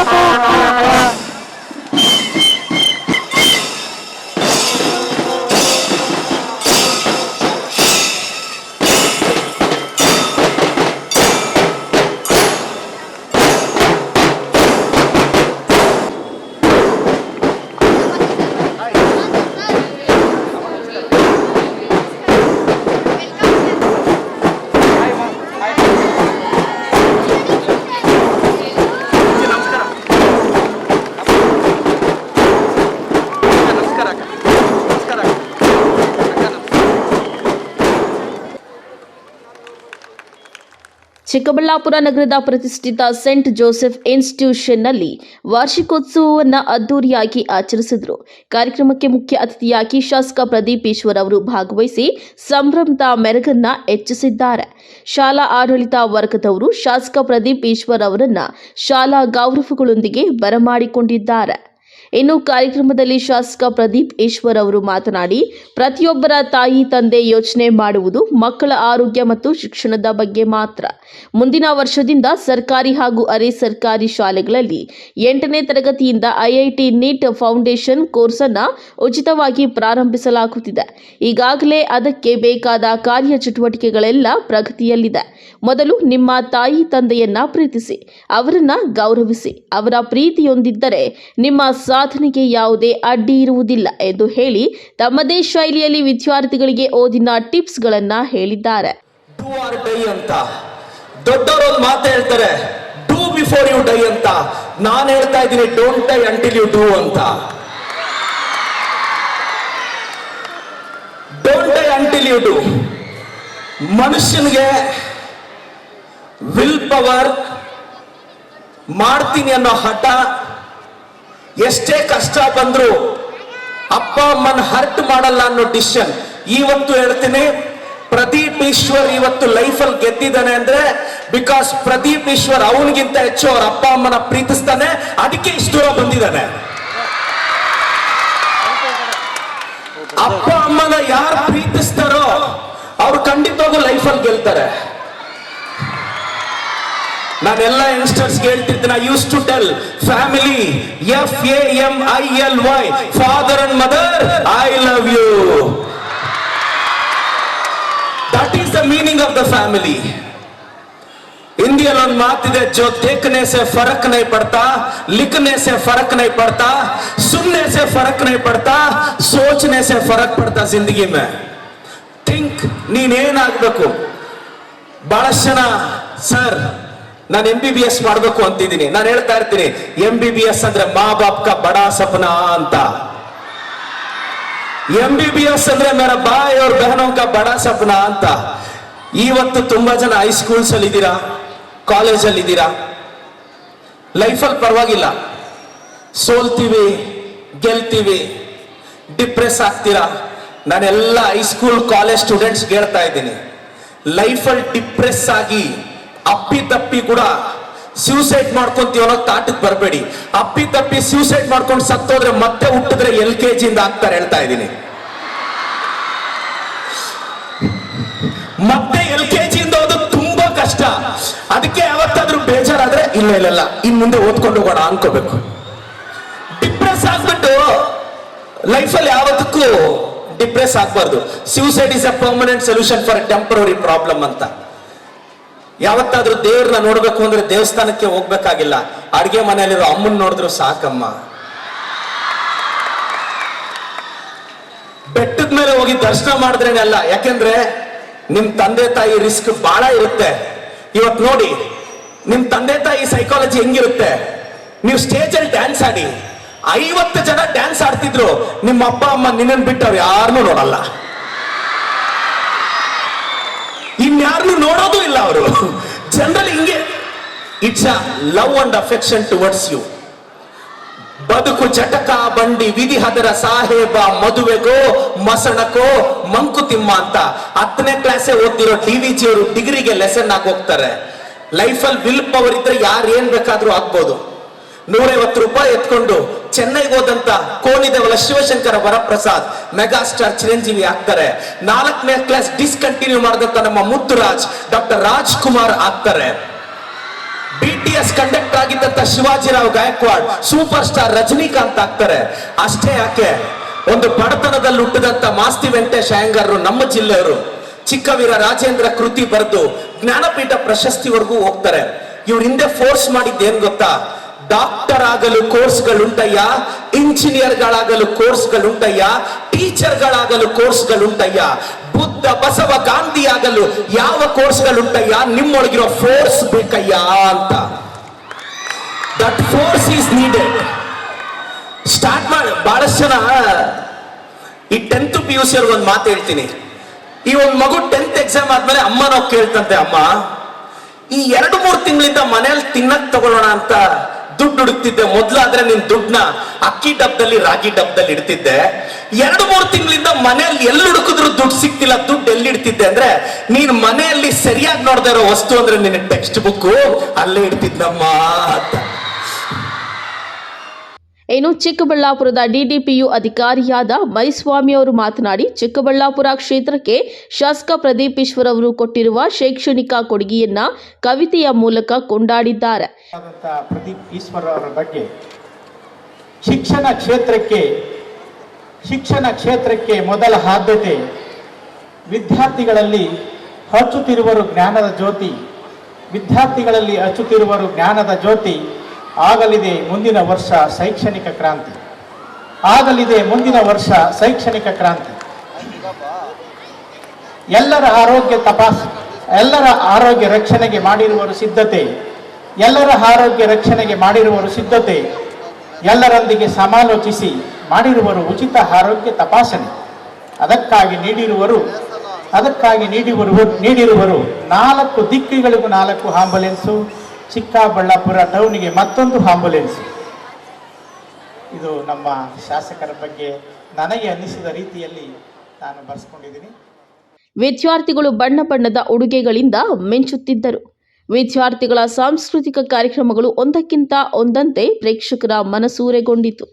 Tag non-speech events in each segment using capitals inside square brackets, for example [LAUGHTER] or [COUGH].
Oh, [LAUGHS] Chikkaballapur ನಗರದ ಪ್ರತಿಷ್ಠಿತ Saint Joseph ಇನ್ಸ್ಟಿಟ್ಯೂಷನ್ನಲ್ಲಿ ವಾರ್ಷಿಕೋತ್ಸವವನ್ನು ಅದ್ದೂರಿಯಾಗಿ ಆಚರಿಸಿದರು. ಕಾರ್ಯಕ್ರಮಕ್ಕೆ ಮುಖ್ಯ ಅತಿಥಿಯಾಗಿ ಶಾಸಕ ಪ್ರದೀಪ್ ಈಶ್ವರ್ ಅವರು ಭಾಗವಹಿಸಿ ಸಂಭ್ರಮದ ಮೆರಗನ್ನ ಹೆಚ್ಚಿಸಿದ್ದಾರೆ. ಶಾಲಾ ಆಡಳಿತ ವರ್ಗದವರು ಶಾಸಕ ಪ್ರದೀಪ್ ಈಶ್ವರ್ ಅವರನ್ನು ಶಾಲಾ ಗೌರವಗಳೊಂದಿಗೆ ಬರಮಾಡಿಕೊಂಡಿದ್ದಾರೆ. ಇನ್ನು ಕಾರ್ಯಕ್ರಮದಲ್ಲಿ ಶಾಸಕ ಪ್ರದೀಪ್ ಈಶ್ವರ್ ಅವರು ಮಾತನಾಡಿ, ಪ್ರತಿಯೊಬ್ಬರ ತಾಯಿ ತಂದೆ ಯೋಚನೆ ಮಾಡುವುದು ಮಕ್ಕಳ ಆರೋಗ್ಯ ಮತ್ತು ಶಿಕ್ಷಣದ ಬಗ್ಗೆ ಮಾತ್ರ. ಮುಂದಿನ ವರ್ಷದಿಂದ ಸರ್ಕಾರಿ ಹಾಗೂ ಅರೆ ಸರ್ಕಾರಿ ಶಾಲೆಗಳಲ್ಲಿ ಎಂಟನೇ ತರಗತಿಯಿಂದ ಐಐಟಿ ನೀಟ್ ಫೌಂಡೇಶನ್ ಕೋರ್ಸ್ ಅನ್ನ ಉಚಿತವಾಗಿ ಪ್ರಾರಂಭಿಸಲಾಗುತ್ತಿದೆ. ಈಗಾಗಲೇ ಅದಕ್ಕೆ ಬೇಕಾದ ಕಾರ್ಯ ಚಟುವಟಿಕೆಗಳೆಲ್ಲ ಪ್ರಗತಿಯಲ್ಲಿದೆ. ಮೊದಲು ನಿಮ್ಮ ತಾಯಿ ತಂದೆಯನ್ನ ಪ್ರೀತಿಸಿ, ಅವರನ್ನ ಗೌರವಿಸಿ, ಅವರ ಪ್ರೀತಿಯೊಂದಿದ್ದರೆ ನಿಮ್ಮ ಸಾಧನೆಗೆ ಯಾವುದೇ ಅಡ್ಡಿ ಇರುವುದಿಲ್ಲ ಎಂದು ಹೇಳಿ ತಮ್ಮದೇ ಶೈಲಿಯಲ್ಲಿ ವಿದ್ಯಾರ್ಥಿಗಳಿಗೆ ಓದಿನ ಟಿಪ್ಸ್ಗಳನ್ನ ಹೇಳಿದ್ದಾರೆ. ಅಂತ. ದೊಡ್ಡವರು ಒಂದು ಮಾತು ಹೇಳ್ತಾರೆ ಡೂ ಬಿಫೋರ್ ಯು ಡೈ ಅಂತ. ನಾನು ಹೇಳ್ತಾ ಇದ್ದೀನಿ don't die until you do ಅಂತ. Don't die until you do ಮನುಷ್ಯನಿಗೆ ವಿಲ್ ಪವರ್ ಮಾಡ್ತೀನಿ ಅನ್ನೋ ಹಠ ಎಷ್ಟೇ ಕಷ್ಟ ಬಂದ್ರು ಅಪ್ಪ ಅಮ್ಮನ ಹರ್ಟ್ ಮಾಡಲ್ಲ ಅನ್ನೋ ಡಿಸಿಷನ್. ಇವತ್ತು ಹೇಳ್ತೀನಿ, ಪ್ರದೀಪ್ ಈಶ್ವರ್ ಇವತ್ತು ಲೈಫಲ್ಲಿ ಗೆದ್ದಿದ್ದಾನೆ ಅಂದ್ರೆ ಬಿಕಾಸ್ ಪ್ರದೀಪ್ ಈಶ್ವರ್ ಅವನಿಗಿಂತ ಹೆಚ್ಚು ಅವ್ರ ಅಪ್ಪ ಅಮ್ಮನ ಪ್ರೀತಿಸ್ತಾನೆ. ಅದಕ್ಕೆ ಇಷ್ಟು ದೂರ ಬಂದಿದ್ದಾನೆ. ಅಪ್ಪ ಅಮ್ಮನ ಯಾರು ಪ್ರೀತಿಸ್ತಾರೋ ಅವ್ರು ಖಂಡಿತವಾಗೂ ಲೈಫಲ್ಲಿ ಗೆಲ್ತಾರೆ. ನಾನೆಲ್ಲ ಯಂಗ್ಸ್ಟರ್ಸ್ ಹೇಳ್ತಿದ್ದೆ I used to tell family F A M I L Y father and mother I love you that is the meaning of the family ಇಂಡಿಯಲ್ಲಿ ಒಂದು ಮಾತಿದೆ ಜೋ ದೇಖನೆ ಸೆ ಫರಕ್ ನೈ ಪಡ್ತಾ ಲಿಖನೆ ಸೆ ಫರಕ್ ನೈ ಪಡ್ತಾ ಸುನ್ನೆ ಸೆ ಫರಕ್ ನೈ ಪಡ್ತಾ, ಸೋಚನೆ ಸೆ ಫರಕ್ ಪಡ್ತಾ ಜಿಂದಗಿ ಮೇ. ಥಿಂಕ್ ನೀನೇನಾಗಬೇಕು? ಬಹಳಷ್ಟು ಜನ ಸರ್ ನಾನು ಎಂ ಬಿ ಬಿ ಎಸ್ ಮಾಡಬೇಕು ಅಂತಿದ್ದೀನಿ. ನಾನು ಹೇಳ್ತಾ ಇರ್ತೀನಿ ಎಂ ಬಿ ಬಿ ಎಸ್ ಅಂದ್ರೆ ಮಾ ಬಾಪ್ ಕಾ ಬಡಾ ಸಪನಾ ಅಂತ. ಎಂ ಬಿ ಬಿ ಎಸ್ ಅಂದ್ರೆ ಮೇರ ಬಾಯ್ ಅವ್ರ ಬಹನೋं ಕಾ ಬಡಾ ಸಪನಾ ಅಂತ. ಇವತ್ತು ತುಂಬಾ ಜನ ಹೈಸ್ಕೂಲ್ಸ್ ಅಲ್ಲಿ ಇದ್ದೀರಾ? ಕಾಲೇಜಲ್ಲಿ ಇದ್ದೀರಾ? ಲೈಫಲ್ಲಿ ಪರವಾಗಿಲ್ಲ. ಸೋಲ್ತೀವಿ, ಗೆಲ್ತೀವಿ ಡಿಪ್ರೆಸ್ ಆಗ್ತೀರಾ? ನಾನೆಲ್ಲ ಹೈಸ್ಕೂಲ್ ಕಾಲೇಜ್ ಸ್ಟೂಡೆಂಟ್ಸ್ ಹೇಳ್ತಾ ಇದ್ದೀನಿ. ಲೈಫಲ್ಲಿ ಡಿಪ್ರೆಸ್ ಆಗಿ ಅಪ್ಪಿ ತಪ್ಪಿ ಕೂಡ ಸೂಸೈಡ್ ಮಾಡ್ಕೊಂತೀವಿ ಅನ್ನೋ ತಾಟಕ್ ಬರಬೇಡಿ. ಅಪ್ಪಿ ತಪ್ಪಿ ಮಾಡ್ಕೊಂಡು ಸತ್ತೋದ್ರೆ ಮತ್ತೆ ಹುಟ್ಟಿದ್ರೆ ಎಲ್ ಕೆ ಜಿಯಿಂದ ಆಗ್ತಾರೆ ಹೇಳ್ತಾ ಇದ್ದೀನಿ. ಮತ್ತೆ ಎಲ್ ಕೆ ಜಿಯಿಂದ ಓದೋದು ತುಂಬಾ ಕಷ್ಟ. ಅದಕ್ಕೆ ಯಾವತ್ತಾದ್ರೂ ಬೇಜಾರಾದ್ರೆ ಇಲ್ಲ ಇಲ್ಲ ಇನ್ ಮುಂದೆ ಓದ್ಕೊಂಡು ಹೋಗೋಣ ಅನ್ಕೋಬೇಕು. ಡಿಪ್ರೆಸ್ ಆಗ್ಬಿಟ್ಟು ಲೈಫಲ್ಲಿ ಯಾವತ್ತಕ್ಕೂ ಡಿಪ್ರೆಸ್ ಆಗ್ಬಾರ್ದು. Suicide is a permanent solution for temporary problem ಅಂತ. ಯಾವತ್ತಾದ್ರೂ ದೇವ್ರನ್ನ ನೋಡ್ಬೇಕು ಅಂದ್ರೆ ದೇವಸ್ಥಾನಕ್ಕೆ ಹೋಗ್ಬೇಕಾಗಿಲ್ಲ. ಅಡ್ಗೆ ಮನೆಯಲ್ಲಿರೋ ಅಮ್ಮನ್ ನೋಡಿದ್ರು ಸಾಕಮ್ಮ. ಬೆಟ್ಟದ ಮೇಲೆ ಹೋಗಿ ದರ್ಶನ ಮಾಡಿದ್ರೇನೆ ಅಲ್ಲ. ಯಾಕೆಂದ್ರೆ ನಿಮ್ ತಂದೆ ತಾಯಿ ರಿಸ್ಕ್ ಬಹಳ ಇರುತ್ತೆ. ಇವತ್ ನೋಡಿ, ನಿಮ್ ತಂದೆ ತಾಯಿ ಸೈಕಾಲಜಿ ಹೆಂಗಿರುತ್ತೆ? ನೀವು ಸ್ಟೇಜ್ ಅಲ್ಲಿ ಡ್ಯಾನ್ಸ್ ಆಡಿ, ಐವತ್ತು ಜನ ಡ್ಯಾನ್ಸ್ ಆಡ್ತಿದ್ರು, ನಿಮ್ಮ ಅಪ್ಪ, ಅಮ್ಮ ನಿನ್ನನ್ ಬಿಟ್ಟು ಅವ್ರು ಯಾರನ್ನೂ ನೋಡಲ್ಲ. ಇನ್ಯಾರನ್ನು ನೋಡೋದು ಇಲ್ಲ ಅವರು. ಜನರಲ್ ಹಿಂಗೆ it's a love and affection towards you ಬದುಕು ಜಟಕ, ಬಂಡಿ ವಿಧಿ ಹದರ ಸಾಹೇಬ, ಮದುವೆಗೋ, ಮಸಣಕೋ ಮಂಕುತಿಮ್ಮ ಅಂತ. ಹತ್ತನೇ ಕ್ಲಾಸೇ ಓದ್ತಿರೋ ಟಿ ವಿ ಜಿಯವರು ಡಿಗ್ರಿಗೆ ಲೆಸನ್ ಆಗಿ ಹೋಗ್ತಾರೆ. ಲೈಫಲ್ಲಿ ವಿಲ್ ಪವರ್ ಇದ್ರೆ ಯಾರು ಏನ್ ಬೇಕಾದ್ರೂ ಆಗ್ಬೋದು. ನೂರೈವತ್ತು ರೂಪಾಯಿ ಎತ್ಕೊಂಡು ಚೆನ್ನೈಗೆ ಹೋದಂತ ಕೋನಿದೇವಲ ಶಿವಶಂಕರ ವರಪ್ರಸಾದ್ ಮೆಗಾ ಸ್ಟಾರ್ ಚಿರಂಜೀವಿ ಆಗ್ತಾರೆ. ನಾಲ್ಕನೇ ಕ್ಲಾಸ್ ಡಿಸ್ಕಂಟಿನ್ಯೂ ಮಾಡಿದಂತ ನಮ್ಮ ಮುತ್ತುರಾಜ್, ಡಾಕ್ಟರ್ ರಾಜ್ಕುಮಾರ್ ಆಗ್ತಾರೆ. ಬಿ ಟಿ ಎಸ್ ಕಂಡಕ್ಟರ್ ಆಗಿದ್ದಂತ ಶಿವಾಜಿರಾವ್ ಗಾಯಕ್ವಾಡ್ ಸೂಪರ್ ಸ್ಟಾರ್ ರಜನಿಕಾಂತ್ ಆಗ್ತಾರೆ. ಅಷ್ಟೇ ಯಾಕೆ? ಒಂದು ಬಡತನದಲ್ಲಿ ಹುಟ್ಟಿದಂತ ಮಾಸ್ತಿ ವೆಂಕಟೇಶ್ ಅಯ್ಯಂಗಾರರು ನಮ್ಮ ಜಿಲ್ಲೆಯವರು. ಚಿಕ್ಕವೀರ ರಾಜೇಂದ್ರ ಕೃತಿ ಬರೆದು ಜ್ಞಾನಪೀಠ ಪ್ರಶಸ್ತಿವರೆಗೂ ಹೋಗ್ತಾರೆ. ಇವ್ರ ಹಿಂದೆ ಫೋರ್ಸ್ ಮಾಡಿದ್ದೇನ್ ಗೊತ್ತಾ? ಡಾಕ್ಟರ್ ಆಗಲು ಕೋರ್ಸ್ಗಳುಂಟಯ್ಯ, ಇಂಜಿನಿಯರ್ಗಳಾಗಲು ಕೋರ್ಸ್ಗಳುಂಟಯ್ಯ, ಟೀಚರ್ಗಳಾಗಲು ಕೋರ್ಸ್ಗಳುಂಟಯ್ಯ, ಬುದ್ಧ ಬಸವ ಗಾಂಧಿ ಆಗಲು ಯಾವ ಕೋರ್ಸ್ಗಳುಂಟಯ್ಯ, ನಿಮ್ಮೊಳಗಿರೋ ಫೋರ್ಸ್ ಬೇಕಯ್ಯ ಅಂತ. That force is needed start ಮಾಡಿ. ಬಹಳಷ್ಟು ಜನ, ಈ ಟೆಂತ್ ಪಿ ಯು ಸಿ ಒಂದು ಮಾತು ಹೇಳ್ತೀನಿ. ಈ ಒಂದು ಮಗು ಟೆಂತ್ ಎಕ್ಸಾಮ್ ಆದ್ಮೇಲೆ ಅಮ್ಮ ನಾವು ಕೇಳ್ತಂತೆ, ಅಮ್ಮ, ಈ ಎರಡು ಮೂರು ತಿಂಗಳಿಂದ ಮನೇಲಿ ತಿನ್ನಕ್ ತಗೊಳ್ಳೋಣ ಅಂತ ದುಡ್ಡು ಹುಡುಕ್ತಿದ್ದೆ ಮೊದ್ಲಾದ್ರೆ ನಿನ್ ದುಡ್ಡನ್ನ ಅಕ್ಕಿ ಡಬ್ಬದಲ್ಲಿ ರಾಗಿ ಡಬ್ಬದಲ್ಲಿ ಇಡ್ತಿದ್ದೆ. ಎರಡು, ಮೂರು ತಿಂಗಳಿಂದ ಮನೆಯಲ್ಲಿ ಎಲ್ಲಿ ಹುಡುಕಿದ್ರು ದುಡ್ಡು ಸಿಕ್ತಿಲ್ಲ ದುಡ್ಡು ಎಲ್ಲಿ ಇಡ್ತಿದ್ದೆ ಅಂದ್ರೆ ನೀನ್ ಮನೆಯಲ್ಲಿ ಸರಿಯಾಗಿ ನೋಡ್ತಾ ಇರೋ ವಸ್ತು ಅಂದ್ರೆ ನಿನ್ನ ಟೆಕ್ಸ್ಟ್ ಬುಕ್ ಅಲ್ಲೇ ಇಡ್ತಿದ್ನಮ್ಮ ಅಂತ. ಇನ್ನು ಚಿಕ್ಕಬಳ್ಳಾಪುರದ ಡಿಡಿಪಿಯು ಅಧಿಕಾರಿಯಾದ ಮರಿಸ್ವಾಮಿ ಅವರು ಮಾತನಾಡಿ, ಚಿಕ್ಕಬಳ್ಳಾಪುರ ಕ್ಷೇತ್ರಕ್ಕೆ ಶಾಸಕ ಪ್ರದೀಪ್ ಈಶ್ವರ್ ಅವರು ಕೊಟ್ಟಿರುವ ಶೈಕ್ಷಣಿಕ ಕೊಡುಗೆಯನ್ನ ಕವಿತೆಯ ಮೂಲಕ ಕೊಂಡಾಡಿದ್ದಾರೆ. ಶಿಕ್ಷಣ ಕ್ಷೇತ್ರಕ್ಕೆ ಶಿಕ್ಷಣ ಕ್ಷೇತ್ರಕ್ಕೆ ಮೊದಲ ಆದ್ಯತೆ ವಿದ್ಯಾರ್ಥಿಗಳಲ್ಲಿ ಹಚ್ಚುತ್ತಿರುವರು ಜ್ಞಾನದ ಜ್ಯೋತಿ, ವಿದ್ಯಾರ್ಥಿಗಳಲ್ಲಿ ಹಚ್ಚುತ್ತಿರುವರು ಜ್ಞಾನದ ಜ್ಯೋತಿ ಆಗಲಿದೆ ಮುಂದಿನ ವರ್ಷ ಶೈಕ್ಷಣಿಕ ಕ್ರಾಂತಿ. ಆಗಲಿದೆ ಮುಂದಿನ ವರ್ಷ ಶೈಕ್ಷಣಿಕ ಕ್ರಾಂತಿ. ಎಲ್ಲರ ಆರೋಗ್ಯ ತಪಾಸ್, ಎಲ್ಲರ ಆರೋಗ್ಯ ರಕ್ಷಣೆಗೆ ಮಾಡಿರುವರು ಸಿದ್ಧತೆ. ಎಲ್ಲರ ಆರೋಗ್ಯ ರಕ್ಷಣೆಗೆ ಮಾಡಿರುವರು ಸಿದ್ಧತೆ. ಎಲ್ಲರೊಂದಿಗೆ ಸಮಾಲೋಚಿಸಿ ಮಾಡಿರುವರು ಉಚಿತ ಆರೋಗ್ಯ ತಪಾಸಣೆ. ಅದಕ್ಕಾಗಿ ನೀಡಿರುವರು ಅದಕ್ಕಾಗಿ ನೀಡಿರುವರು ನೀಡಿರುವರು ನಾಲ್ಕು ದಿಕ್ಕಿಗಳಿಗೂ ನಾಲ್ಕು ಆಂಬುಲೆನ್ಸು. ಚಿಕ್ಕಬಳ್ಳಾಪುರ ಟೌನಿಗೆ ಮತ್ತೊಂದು ಆಂಬುಲೆನ್ಸ್. ಇದು ನಮ್ಮ ಶಾಸಕರ ಬಗ್ಗೆ ನನಗೆ ಅನ್ನಿಸಿದ ರೀತಿಯಲ್ಲಿ ನಾನು ಬರೆಸ್ಕೊಂಡಿದ್ದೀನಿ. ವಿದ್ಯಾರ್ಥಿಗಳು ಬಣ್ಣ ಬಣ್ಣದ ಉಡುಗೆಗಳಿಂದ ಮಿಂಚುತ್ತಿದ್ದರು. ವಿದ್ಯಾರ್ಥಿಗಳ ಸಾಂಸ್ಕೃತಿಕ ಕಾರ್ಯಕ್ರಮಗಳು ಒಂದಕ್ಕಿಂತ ಒಂದಂತೆ ಪ್ರೇಕ್ಷಕರ ಮನಸೂರೆಗೊಂಡಿತು.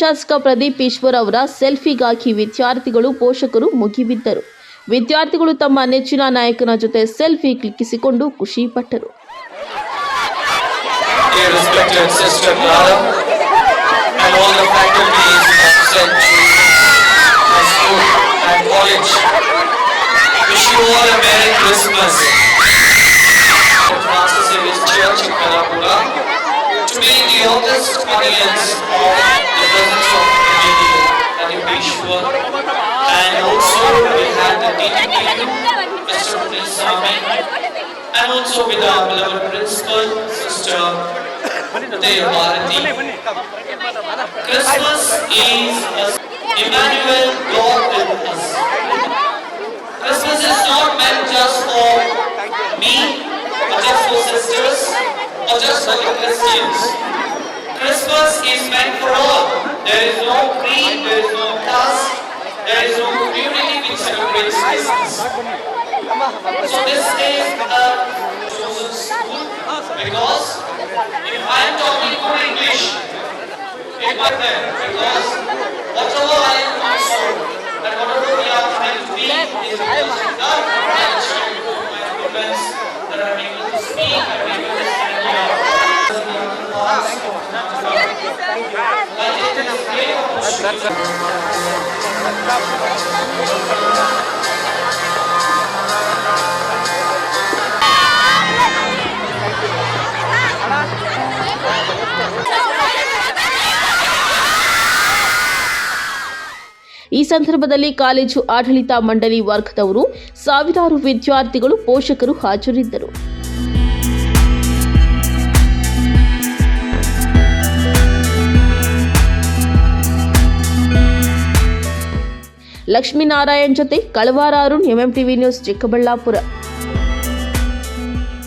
ಶಾಸಕ ಪ್ರದೀಪ್ ಈಶ್ವರ್ ಅವರ ಸೆಲ್ಫಿಗಾಗಿ ವಿದ್ಯಾರ್ಥಿಗಳು ಪೋಷಕರು ಮುಗಿಬಿದ್ದರು. ವಿದ್ಯಾರ್ಥಿಗಳು ತಮ್ಮ ನೆಚ್ಚಿನ ನಾಯಕನ ಜೊತೆ ಸೆಲ್ಫಿ ಕ್ಲಿಕ್ಕಿಸಿಕೊಂಡು ಖುಷಿ ಪಟ್ಟರು. August audience of the presence of Lady Adibishwar and also we had the DDP, Mr. Prince and also with our beloved principal, Sister Devarati. Christmas is Emmanuel God with us. Christmas is not meant just for me, or just for sisters, or just for the Christians. Christmas is meant for all. There is no creed, there is no caste, there is no community which celebrates Christmas. So this is a ಈ ಸಂದರ್ಭದಲ್ಲಿ college ಆಡಳಿತ ಮಂಡಳಿ ವರ್ಗದವರು ಸಾವಿರಾರು ವಿದ್ಯಾರ್ಥಿಗಳು ಪೋಷಕರು ಹಾಜರಿದ್ದರು. ಲಕ್ಷ್ಮೀನಾರಾಯಣ್ ಜೊತೆ Kalavara Arun MM TV news Chikkaballapur.